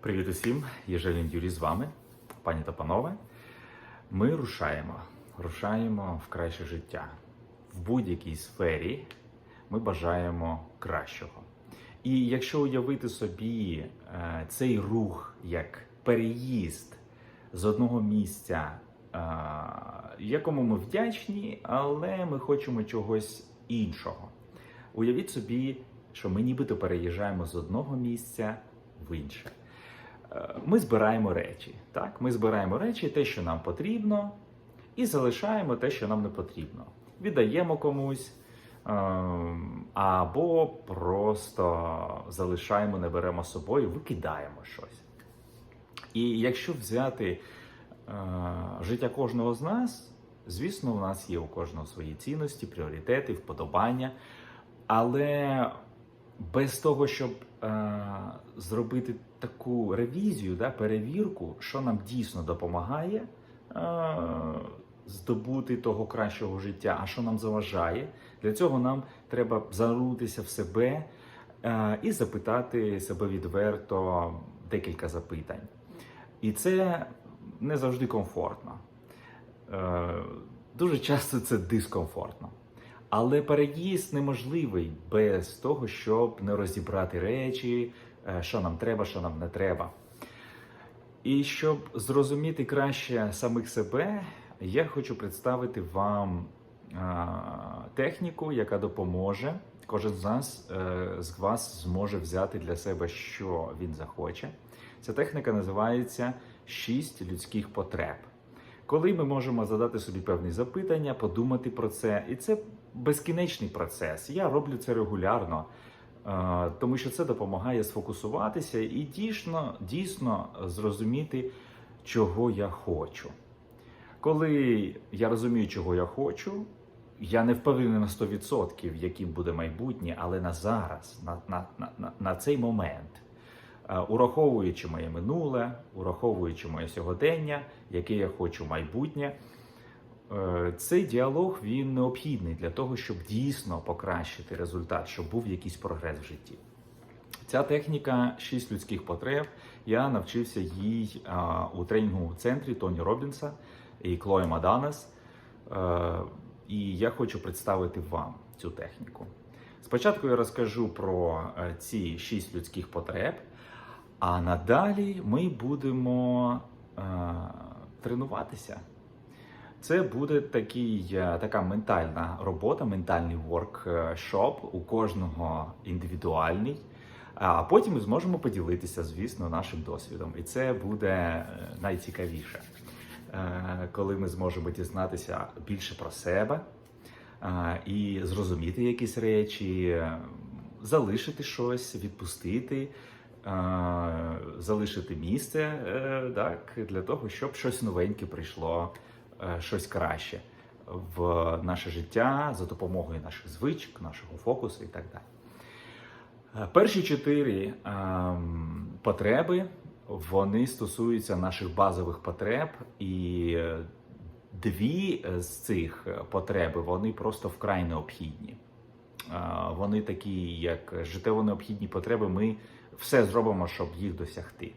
Привіт усім, Єжелін Юрій з вами, пані та панове. Ми рушаємо, рушаємо в краще життя. В будь-якій сфері ми бажаємо кращого. І якщо уявити собі е, цей рух як переїзд з одного місця, е, якому ми вдячні, але ми хочемо чогось іншого. Уявіть собі, що ми нібито переїжджаємо з одного місця в інше. Ми збираємо речі. Так? Ми збираємо речі, те, що нам потрібно, і залишаємо те, що нам не потрібно. Віддаємо комусь ем, або просто залишаємо, не беремо з собою, викидаємо щось. І якщо взяти е, життя кожного з нас, звісно, у нас є у кожного свої цінності, пріоритети, вподобання. Але без того, щоб е, зробити таку ревізію, да, перевірку, що нам дійсно допомагає е, здобути того кращого життя, а що нам заважає, для цього нам треба зануритися в себе е, і запитати себе відверто декілька запитань. І це не завжди комфортно. Е, дуже часто це дискомфортно. Але переїзд неможливий без того, щоб не розібрати речі, що нам треба, що нам не треба. І щоб зрозуміти краще самих себе, я хочу представити вам техніку, яка допоможе. Кожен з нас е, з вас зможе взяти для себе, що він захоче. Ця техніка називається шість людських потреб. Коли ми можемо задати собі певні запитання, подумати про це, і це безкінечний процес. Я роблю це регулярно, е, тому що це допомагає сфокусуватися і дійсно, дійсно зрозуміти, чого я хочу. Коли я розумію, чого я хочу, я не впевнений на 100%, яким буде майбутнє, але на зараз, на, на, на, на- цей момент. Е, ураховуючи моє минуле, ураховуючи моє сьогодення, яке я хочу майбутнє, е, цей діалог він необхідний для того, щоб дійсно покращити результат, щоб був якийсь прогрес в житті. Ця техніка шість людських потреб. Я навчився їй у тренінговому центрі Тоні Робінса і Клої Маданес. Е, і я хочу представити вам цю техніку. Спочатку я розкажу про е, ці шість людських потреб, а надалі ми будемо е, тренуватися. Це буде такий, е, така ментальна робота, ментальний воркшоп, у кожного індивідуальний. А потім ми зможемо поділитися, звісно, нашим досвідом. І це буде е, найцікавіше, Е, коли ми зможемо дізнатися більше про себе і зрозуміти якісь речі, залишити щось, відпустити, залишити місце так, для того, щоб щось новеньке прийшло, щось краще в наше життя за допомогою наших звичок, нашого фокусу і так далі. Е, Перші чотири ем, потреби вони стосуються наших базових потреб, і е, дві з цих потреб вони просто вкрай необхідні. Е, Вони такі, як життєво необхідні потреби. Ми все зробимо, щоб їх досягти.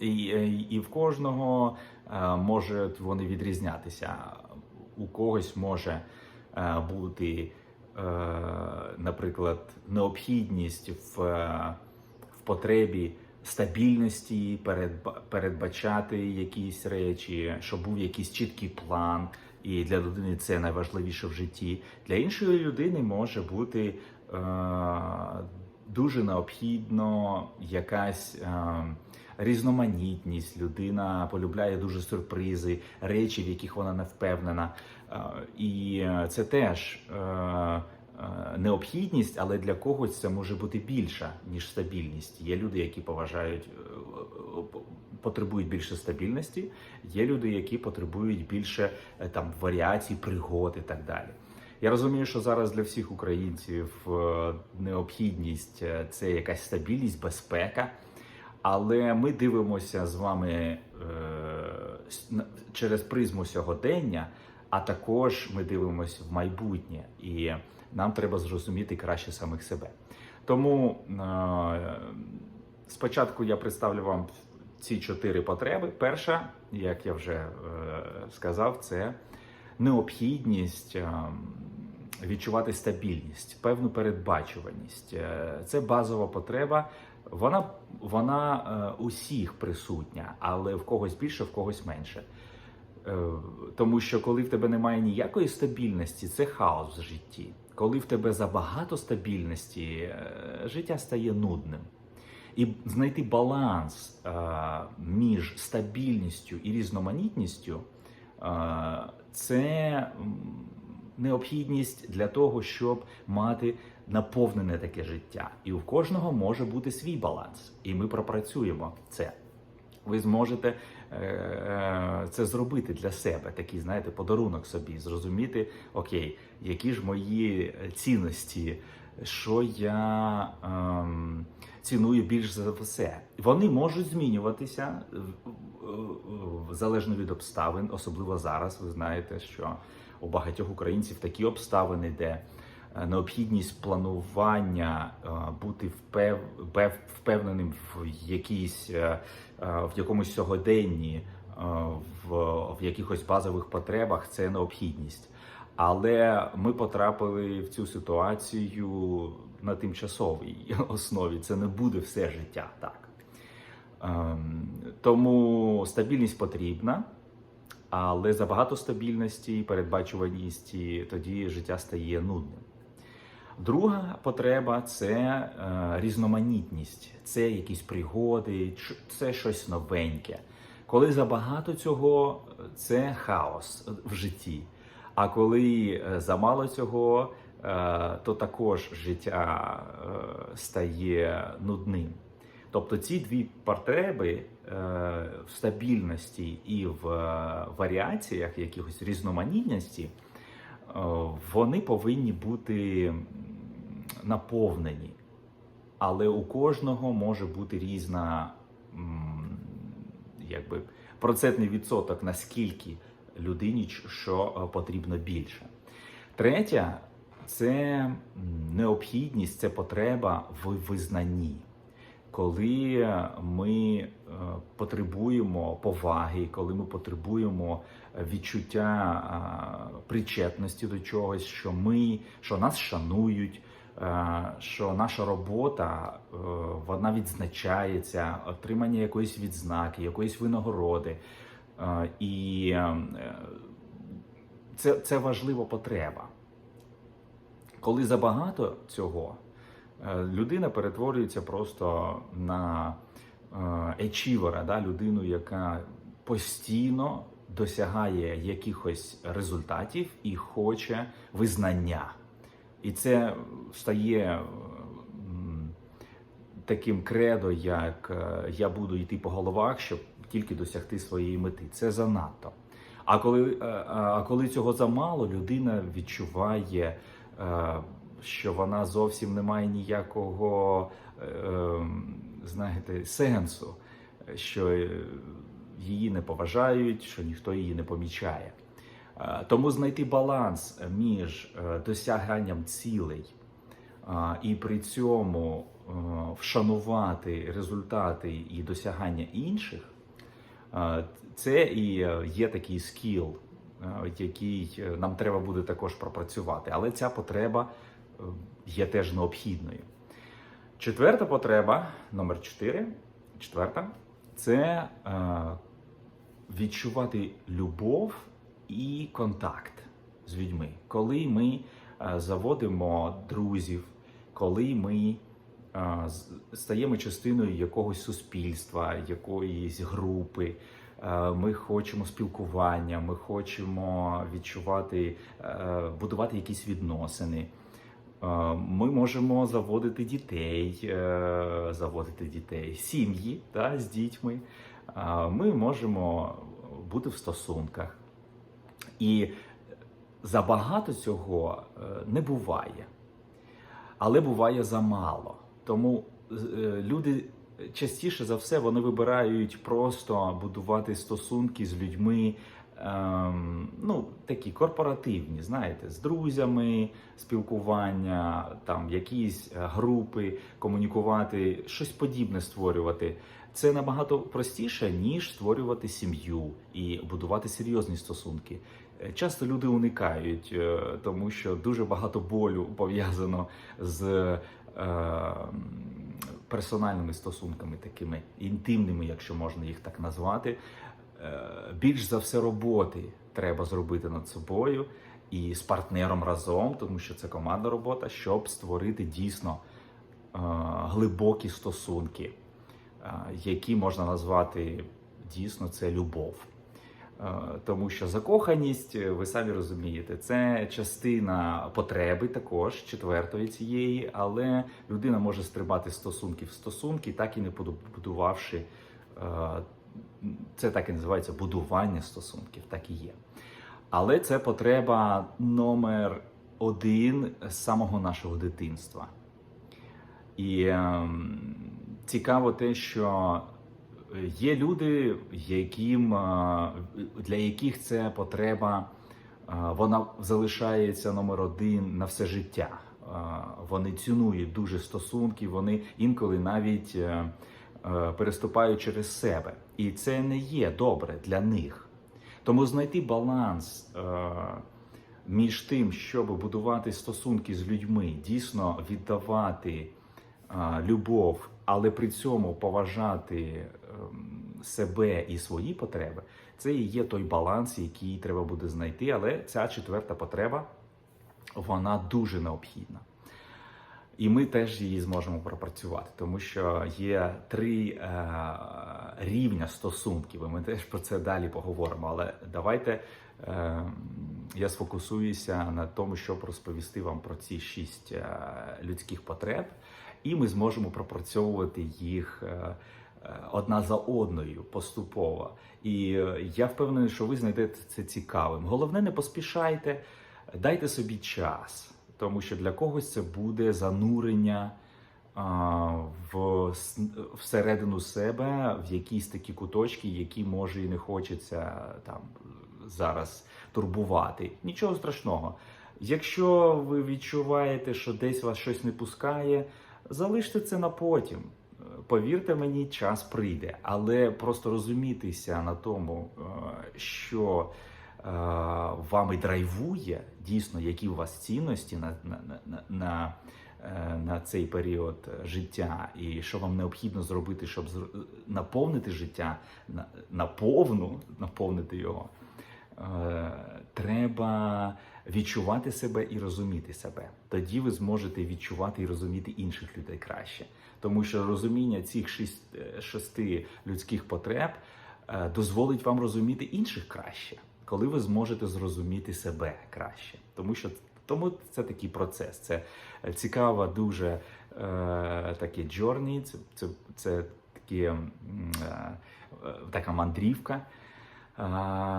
І, е, і в кожного е, може вони відрізнятися. У когось може е, бути, наприклад, необхідність в, в потребі стабільності, передбачати якісь речі, щоб був якийсь чіткий план. І для людини це найважливіше в житті. Для іншої людини може бути дуже необхідно якась е, різноманітність. Людина полюбляє дуже сюрпризи, речі, в яких вона не впевнена. Е, і це теж е, е, необхідність, але для когось це може бути більша, ніж стабільність. Є люди, які поважають. е, е, Потребують більше стабільності, є люди, які потребують більше там варіацій, пригод і так далі. Я розумію, що зараз для всіх українців е, необхідність е, це якась стабільність, безпека. Але ми дивимося з вами е, через призму сьогодення, а також ми дивимося в майбутнє, і нам треба зрозуміти краще самих себе. Тому е, спочатку я представлю вам ці чотири потреби. Перша, як я вже е, сказав, це необхідність е, відчувати стабільність, певну передбачуваність. Е, Це базова потреба. Вона, вона е, усіх присутня, але в когось більше, в когось менше. Е, Тому що коли в тебе немає ніякої стабільності, це хаос в житті. Коли в тебе забагато стабільності, життя стає нудним. І знайти баланс між стабільністю і різноманітністю це необхідність для того, щоб мати наповнене таке життя. І у кожного може бути свій баланс. І ми пропрацюємо це. Ви зможете е, е, це зробити для себе, такий, знаєте, подарунок собі, зрозуміти, окей, які ж мої цінності, що я ем, ціную більш за все. Вони можуть змінюватися е, е, залежно від обставин, особливо зараз. Ви знаєте, що у багатьох українців такі обставини, де е, необхідність планування, е, бути впев, впевненим в якійсь е, в якомусь сьогоденні, в, в якихось базових потребах це необхідність. Але ми потрапили в цю ситуацію на тимчасовій основі. Це не буде все життя так. Ем, Тому стабільність потрібна, але забагато стабільності і передбачуваності тоді життя стає нудним. Друга потреба це е, різноманітність, це якісь пригоди, це щось новеньке. Коли забагато цього, це хаос в житті. А коли е, замало цього, е, то також життя стає нудним. Тобто ці дві потреби е, в стабільності і в е, варіаціях, якихось різноманітності, е, вони повинні бути наповнені. Але у кожного може бути різна якби, процентний відсоток, наскільки людині що потрібно більше. Третя це необхідність, це потреба в визнанні. Коли ми е, потребуємо поваги, коли ми потребуємо відчуття е, причетності до чогось, що ми, що нас шанують, е, що наша робота е, вона відзначається, отримання якоїсь відзнаки, якоїсь винагороди. Е, І е, це, це важлива потреба. Коли забагато цього, е, людина перетворюється просто на ечівера, да, людину, яка постійно досягає якихось результатів і хоче визнання. І це стає таким кредо, як е, я буду йти по головах, щоб тільки досягти своєї мети. Це занадто. А коли, е, а коли цього замало, людина відчуває, е, що вона зовсім не має ніякого, е, ем, знаєте, сенсу, що е, її не поважають, що ніхто її не помічає. Е, Тому знайти баланс між досяганням цілей і при цьому вшанувати результати і досягання інших, це і є такий скіл, який нам треба буде також пропрацювати. Але ця потреба є теж необхідною. Четверта потреба, номер чотири, четверта, це е, відчувати любов і контакт з людьми. Коли ми е, заводимо друзів, коли ми е, стаємо частиною якогось суспільства, якоїсь групи. е, Ми хочемо спілкування, ми хочемо відчувати, е, будувати якісь відносини. Ми можемо заводити дітей, е, заводити дітей, сім'ї та, з дітьми. Ми можемо бути в стосунках. І забагато цього е, не буває, але буває замало. Тому е, люди частіше за все вони вибирають просто будувати стосунки з людьми ем, ну, такі корпоративні, знаєте, з друзями, спілкування, там якісь е, групи, комунікувати, щось подібне створювати. Це набагато простіше, ніж створювати сім'ю і будувати серйозні стосунки. Е, Часто люди уникають, е, тому що дуже багато болю пов'язано з е, персональними стосунками, такими інтимними, якщо можна їх так назвати. Е, Більш за все роботи треба зробити над собою і з партнером разом, тому що це командна робота, щоб створити дійсно е, глибокі стосунки, е, які можна назвати дійсно це любов. Тому що закоханість, ви самі розумієте, це частина потреби також четвертої цієї, але людина може стрибати з стосунків в стосунки, так і не побудувавши. Е, Це так і називається будування стосунків, так і є. Але це потреба номер один з самого нашого дитинства. І ем, цікаво те, що є люди, яким, е, для яких це потреба, е, вона залишається номер один на все життя. Е, Вони цінують дуже стосунки, вони інколи навіть е, е, переступають через себе. І це не є добре для них. Тому знайти баланс е, між тим, щоб будувати стосунки з людьми, дійсно віддавати е, любов, але при цьому поважати себе і свої потреби, це і є той баланс, який треба буде знайти. Але ця четверта потреба вона дуже необхідна. І ми теж її зможемо пропрацювати, тому що є три е, рівня стосунків. І ми теж про це далі поговоримо. Але давайте е, я сфокусуюся на тому, щоб розповісти вам про ці шість е, людських потреб, і ми зможемо пропрацьовувати їх. Е, е, Одна за одною поступово, і е, я впевнений, що ви знайдете це цікавим. Головне, не поспішайте, дайте собі час тому що для когось це буде занурення а, в всередину себе, в якісь такі куточки, які може і не хочеться там зараз турбувати. Нічого страшного. Якщо ви відчуваєте, що десь вас щось не пускає, залиште це на потім. Повірте мені, час прийде, але просто розумітися на тому, що вами драйвує дійсно, які у вас цінності на, на, на, на, е, на цей період життя, і що вам необхідно зробити, щоб наповнити життя на, наповну, наповнити його. Е, Треба відчувати себе і розуміти себе. Тоді ви зможете відчувати і розуміти інших людей краще. Тому що розуміння цих шість, е, шести людських потреб е, дозволить вам розуміти інших краще, коли ви зможете зрозуміти себе краще. Тому що тому це такий процес. Це е, цікава, дуже е, таке journey, це, це, це такі, е, е, така мандрівка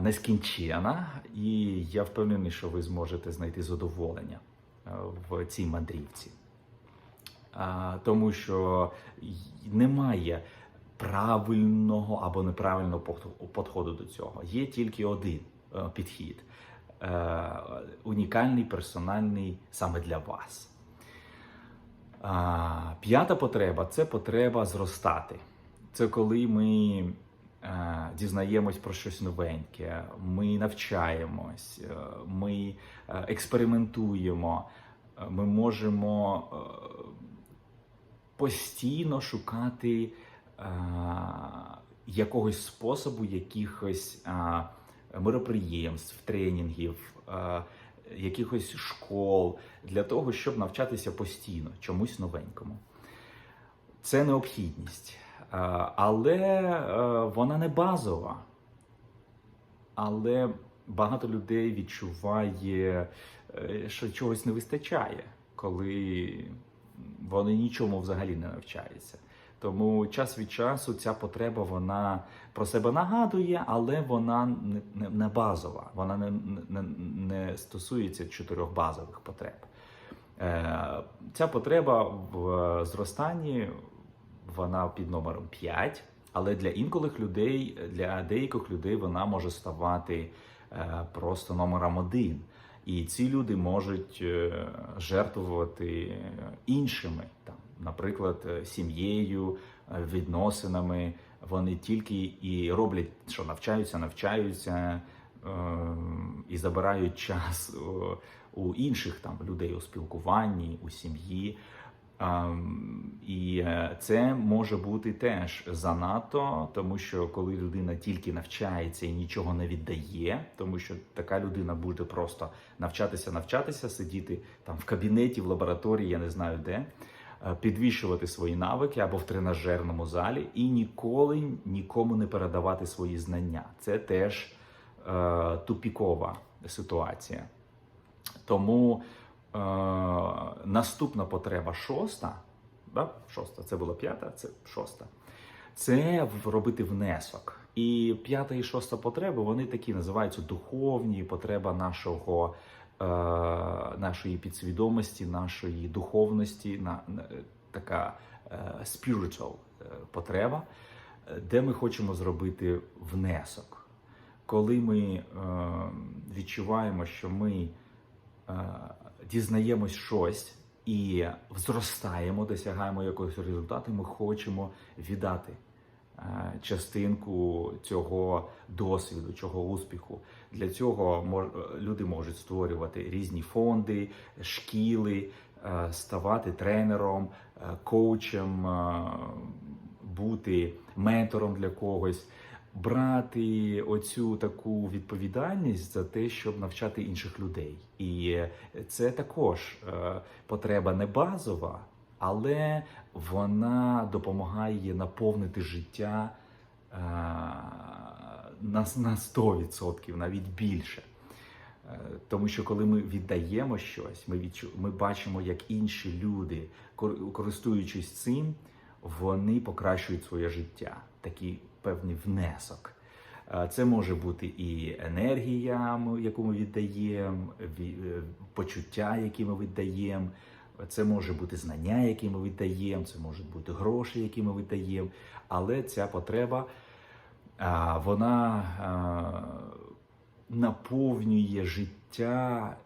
нескінчена, і я впевнений, що ви зможете знайти задоволення е, в цій мандрівці. Тому що немає правильного або неправильного підходу до цього. Є тільки один е, підхід, е, унікальний, персональний саме для вас. П'ята потреба це потреба зростати. Це коли ми е, дізнаємось про щось новеньке, ми навчаємось, е, ми е, експериментуємо, е, ми можемо е, постійно шукати е, якогось способу, якихось е, мероприємств, тренінгів, е, якихось школ для того, щоб навчатися постійно чомусь новенькому. Це необхідність, Е, але е, вона не базова. Але багато людей відчуває, е, що чогось не вистачає, коли вони нічому взагалі не навчаються. Тому час від часу ця потреба вона про себе нагадує, але вона не, не, не базова, вона не, не, не стосується чотирьох базових потреб. Е, Ця потреба в зростанні вона під номером 5. Але для інколих людей, для деяких людей вона може ставати е, просто номером один. І ці люди можуть е, жертвувати іншими, там, наприклад, е, сім'єю, е, відносинами. Вони тільки і роблять, що навчаються, навчаються е, і забирають час у інших там людей у спілкуванні, у сім'ї. Ем, І це може бути теж занадто, тому що коли людина тільки навчається і нічого не віддає, тому що така людина буде просто навчатися, навчатися, сидіти там в кабінеті, в лабораторії, я не знаю де, підвищувати свої навики або в тренажерному залі і ніколи нікому не передавати свої знання. Це теж е, тупікова ситуація. Тому е, наступна потреба шоста, да? шоста, це була п'ята, це шоста. Це робити внесок. І п'ята і шоста потреби вони такі називаються духовні потреба нашого, е, нашої підсвідомості, нашої духовності, на, на- така е, spiritual потреба, де ми хочемо зробити внесок. Коли ми е, відчуваємо, що ми е, дізнаємось щось і зростаємо, досягаємо якогось результату, ми хочемо віддати частинку цього досвіду, цього успіху. Для цього мож- люди можуть створювати різні фонди, шкіли, е, ставати тренером, е, коучем, е, бути ментором для когось брати оцю таку відповідальність за те, щоб навчати інших людей. І це також е, потреба не базова, але вона допомагає наповнити життя е, на, на 100%, навіть більше. Е, Тому що коли ми віддаємо щось, ми відчу... ми бачимо, як інші люди, користуючись цим, вони покращують своє життя, такий певний внесок. Е, Це може бути і енергія, яку ми віддаємо, почуття, які ми віддаємо. Це може бути знання, які ми віддаємо, це можуть бути гроші, які ми віддаємо. Але ця потреба вона наповнює життя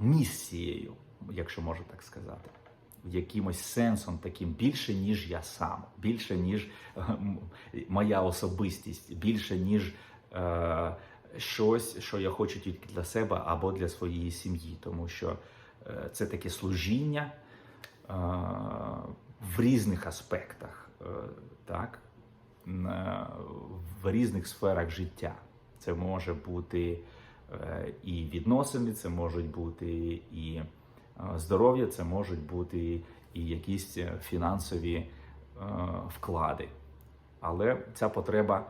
місією, якщо можна так сказати, якимось сенсом таким більше, ніж я сам, більше, ніж е, моя особистість, більше, ніж е, щось, що я хочу тільки для себе або для своєї сім'ї, тому що це таке служіння е, в різних аспектах, е, так, в різних сферах життя. Це може бути е, і відносини, це можуть бути і е, здоров'я, це можуть бути і якісь е, фінансові е, вклади. Але ця потреба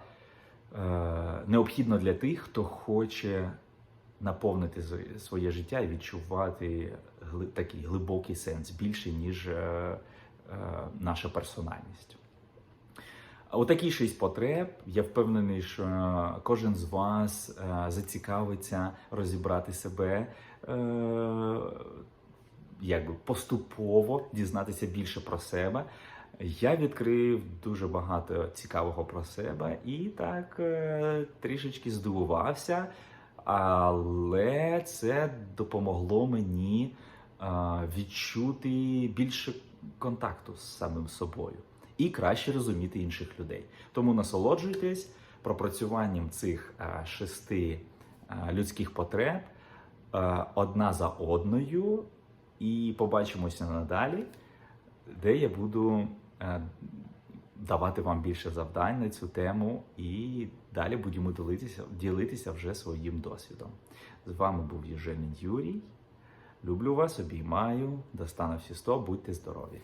е, необхідна для тих, хто хоче наповнити своє життя і відчувати такий глибокий сенс більше, ніж е, е, наша персональність. Отакі шість потреб. Я впевнений, що кожен з вас е, зацікавиться розібрати себе, якби поступово дізнатися більше про себе. Я відкрив дуже багато цікавого про себе і так трішечки здивувався, але це допомогло мені відчути більше контакту з самим собою і краще розуміти інших людей. Тому насолоджуйтесь пропрацюванням цих шести людських потреб одна за одною, і побачимося надалі, де я буду давати вам більше завдань на цю тему, і далі будемо ділитися, ділитися вже своїм досвідом. З вами був Євгеній Юрій. Люблю вас, обіймаю, достану всі сто, будьте здорові!